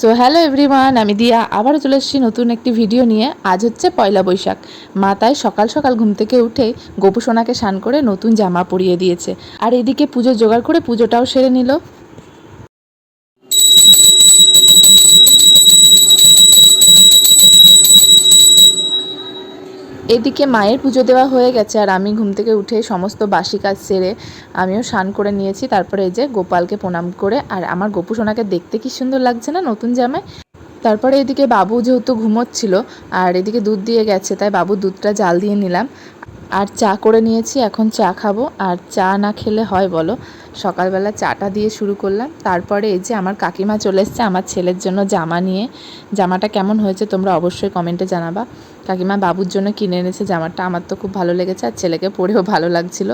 So hello everyone আমি দিয়া আবার চলে এসেছি নতুন একটি ভিডিও নিয়ে। আজ হচ্ছে পয়লা বৈশাখ। মা তাই সকাল সকাল ঘুম থেকে উঠে গোপু সোনাকে স্নান করে নতুন জামা পরিয়ে দিয়েছে। আর এদিকে পুজো জোগাড় করে পুজোটাও সেরে নিল। এদিকে মায়ের পুজো দেওয়া হয়ে গেছে আর আমি ঘুম থেকে উঠে সমস্ত বাসি কাজ সেরে আমিও স্নান করে নিয়েছি। তারপরে এই যে গোপালকে প্রণাম করে আর আমার গোপু সোনাকে দেখতে কি সুন্দর লাগছে না নতুন জামায়? তারপরে এদিকে বাবু যেহেতু ঘুমোচ্ছিল আর এদিকে দুধ দিয়ে গেছে, তাই বাবু দুধটা জাল দিয়ে নিলাম। আর চা করে নিয়েছি, এখন চা খাব। আর চা না খেলে হয় বলো? সকালবেলা চাটা দিয়ে শুরু করলাম। তারপরে এই যে আমার কাকিমা চলে এসছে, আমার ছেলের জন্য জামা নিয়ে। জামাটা কেমন হয়েছে তোমরা অবশ্যই কমেন্টে জানাবা। কাকিমা বাবুর জন্য কিনে এনেছে জামাটা, আমার তো খুব ভালো লেগেছে আর ছেলেকে পরেও ভালো লাগছিল।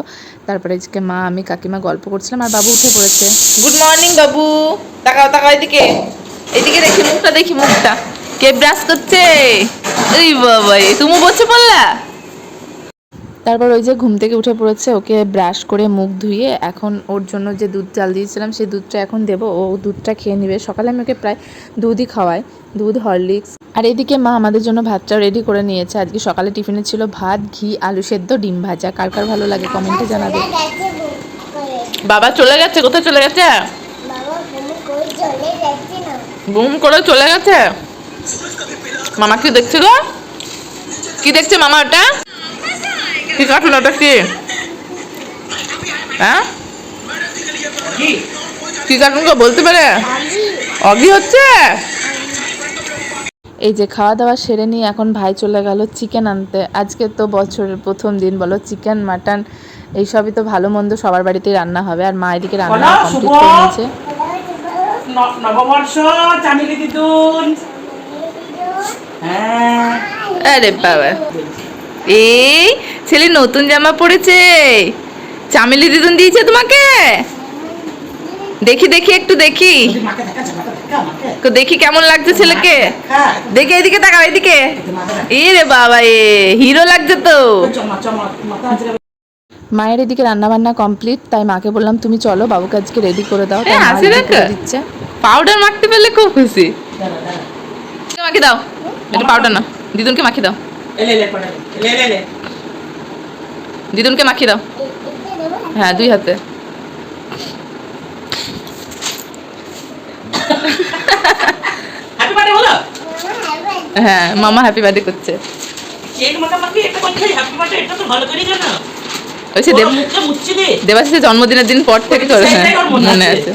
তারপরে আজকে মা, আমি, কাকিমা গল্প করছিলাম আর বাবু উঠে পড়েছে। গুড মর্নিং বাবু। তাকাও তাকাও এদিকে। এদিকে দেখি, মুখটা দেখি, মুখটা। কে ব্রাশ করছে? এই বাবা তুমি বসে পড়লা? তারপর ওই যে ঘুম থেকে উঠে পড়েছে, ওকে ব্রাশ করে মুখ ধুয়ে এখন ওর জন্য যে দুধ চাল দিয়েছিলাম, সেই দুধটা এখন দেবো। ও দুধটা খেয়ে নেবে। সকালে আমি ওকে প্রায় দুধই খাওয়াই, দুধ, হরলিক্স। আর এদিকে মা আমাদের জন্য ভাতটা রেডি করে নিয়েছে। আজকে সকালে টিফিনে ছিল ভাত, ঘি, আলু সেদ্ধ, ডিম ভাজা। কার কার ভালো লাগে কমেন্টে জানাবে। বাবা চলে গেছে? কোথায় চলে গেছে? বুম করে চলে গেছে? মামা কি দেখছে গো? কি দেখছে মামা ওটা? কি ওটা কি? হ্যাঁ? কি কার্টুন গো বলতে পারে? অগি হচ্ছে? এই যে খাওয়া দাওয়া সেরে নিয়ে এখন ভাই চলে গেল চিকেন আনতে। আজকে তো বছরের প্রথম দিন বলো চিকেন মাটন এইসবই তো ভালো মন্দ সবার বাড়িতেই রান্না হবে। আর মা এদিকে রান্না বলো, কমপ্লিট করে নিয়েছে। নববর্ষ চামিলি দিদুন। হ্যাঁ। আরে বাবা। এই ছেলে নতুন জামা পড়েছে। চামেলি দিদুন দিয়েছে তোমাকে? দেখি দেখি একটু দেখি। দেখা, মাকে। তো দেখি কেমন লাগছে ছেলেকে। হ্যাঁ, দেখি এদিকে তাকাও এদিকে। এ রে বাবা এ হিরো লাগছে তো। মায়ের এদিকে রান্না বান্না কমপ্লিট তাই মাকে বললাম তুমি চলো বাবুকে আজকে রেডি করে দাও তাই হ্যাঁ, মা দিচ্ছে। পাউডার মাখতে পেলে খুব খুশি। মাখি দাও একটু পাউডার না দিদুনকে মাখি দাও। দিদুনকে মাখি দাও হ্যাঁ দুই হাতে। হ্যাঁ মামা হ্যাপি বার্থডে করছে। দেবাশিসের জন্মদিনের দিন পর থেকে করে মনে আছে।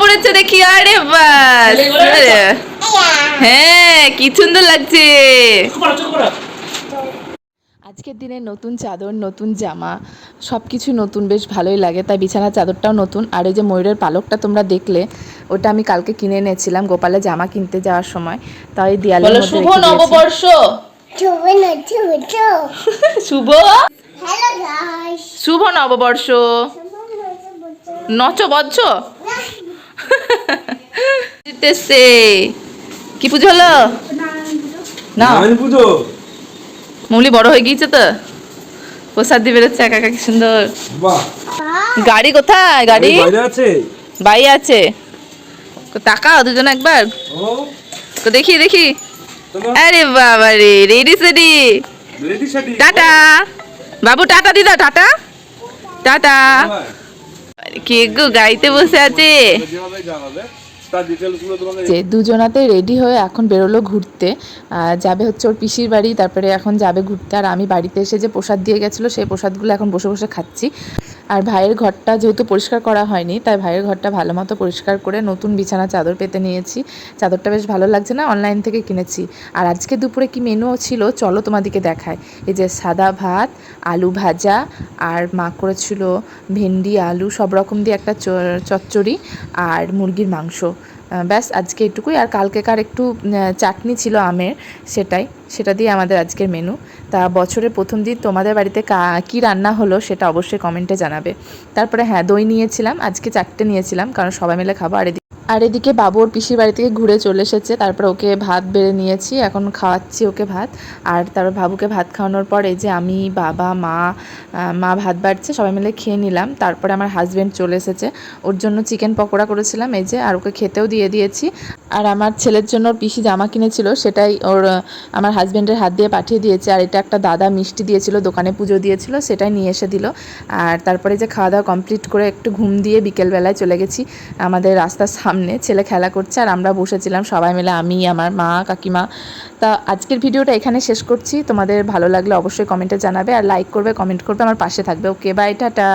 পড়েছে দেখি আরে বাস হ্যাঁ কি সুন্দর লাগছে। আজকের দিনে নতুন চাদর নতুন জামা সব কিছু নতুন বেশ ভালোই লাগে। তাই বিছানার চাদরটাও নতুন। আর এই যে ময়ূরের পালকটা তোমরা দেখলে ওটা আমি কালকে কিনে এনেছিলাম গোপালে জামা কিনতে যাওয়ার সময়। তাই মধ্যে শুভ নববর্ষ. শুভ শুভ নববর্ষ! নচ বজ্জ জিতেছে কি পুজো হলো? না পুজো। মৌলি বড় হয়ে গিয়েছে তো। প্রসাদ দিয়ে বেরোচ্ছে একা একা কি সুন্দর। গাড়ি কোথায়? গাড়ি? বাই আছে? তাকাও দুজন একবার। তো দেখি দেখি। আরে বাবা রে রেডি সেডি। রেডি সেডি। টাটা। বাবু টাটা দিদা টাটা। টাটা। কে গো গাড়িতে বসে আছে। যে দুজনাতে রেডি হয়ে এখন বেরোলো ঘুরতে। যাবে হচ্ছে ওর পিসির বাড়ি, তারপরে এখন যাবে ঘুরতে। আর আমি বাড়িতে এসে যে প্রসাদ দিয়ে গেছিল, সেই প্রসাদগুলো এখন বসে বসে খাচ্ছি। আর ভাইয়ের ঘরটা যেহেতু পরিষ্কার করা হয়নি, তাই ভাইয়ের ঘরটা ভালো মতো পরিষ্কার করে নতুন বিছানা, চাদর পেতে নিয়েছি। চাদরটা বেশ ভালো লাগছে না, অনলাইন থেকে কিনেছি। আর আজকে দুপুরে কি মেনু ছিল, চলো তোমাদেরকে দেখায় এই যে সাদা ভাত, আলু ভাজা, আর মা করেছিল ভেন্ডি, আলু, সব রকম দিয়ে একটা চচ্চড়ি, আর মুরগির মাংস। ব্যাস, আজকে এটুকুই। আর কালকেকার একটু চাটনি ছিল আমের, সেটাই। সেটা দিয়ে আমাদের আজকের মেনু তা বছরের প্রথম দিন তোমাদের বাড়িতে কা রান্না হলো সেটা অবশ্যই কমেন্টে জানাবে। তারপরে হ্যাঁ দই নিয়েছিলাম। আজকে চারটে নিয়েছিলাম, কারণ সবাই মিলে খাব। আর আর এদিকে বাবু ওর পিসির বাড়ি থেকে ঘুরে চলে এসেছে। তারপর ওকে ভাত বেড়ে নিয়েছি, এখন খাওয়াচ্ছি ওকে ভাত। আর তারপর বাবুকে ভাত খাওয়ানোর পর এই যে আমি, বাবা, মা মা ভাত বাড়ছে, সবাই মিলে খেয়ে নিলাম। তারপরে আমার হাজব্যান্ড চলে এসেছে। ওর জন্য চিকেন পকোড়া করেছিলাম, এই যে, আর ওকে খেতেও দিয়ে দিয়েছি। আর আমার ছেলের জন্য ওর পিসি জামা কিনেছিল, সেটাই ওর আমার হাজব্যান্ডের হাত দিয়ে পাঠিয়ে দিয়েছে। আর এটা একটা দাদা মিষ্টি দিয়েছিল, দোকানে পুজো দিয়েছিল, সেটাই নিয়ে এসে দিল। আর তারপরে যে খাওয়া দাওয়া কমপ্লিট করে একটু ঘুম দিয়ে বিকেলবেলায় চলে গেছি। আমাদের রাস্তার সামনে ছেলে খেলা করছে আর আমরা বসেছিলাম সবাই মিলে, আমি, আমার মা, কাকিমা। তা আজকের ভিডিওটা এখানে শেষ করছি। তোমাদের ভালো লাগলে অবশ্যই কমেন্টে জানাবে আর লাইক করবে কমেন্ট করবে, আমার পাশে থাকবে। Okay bye tata.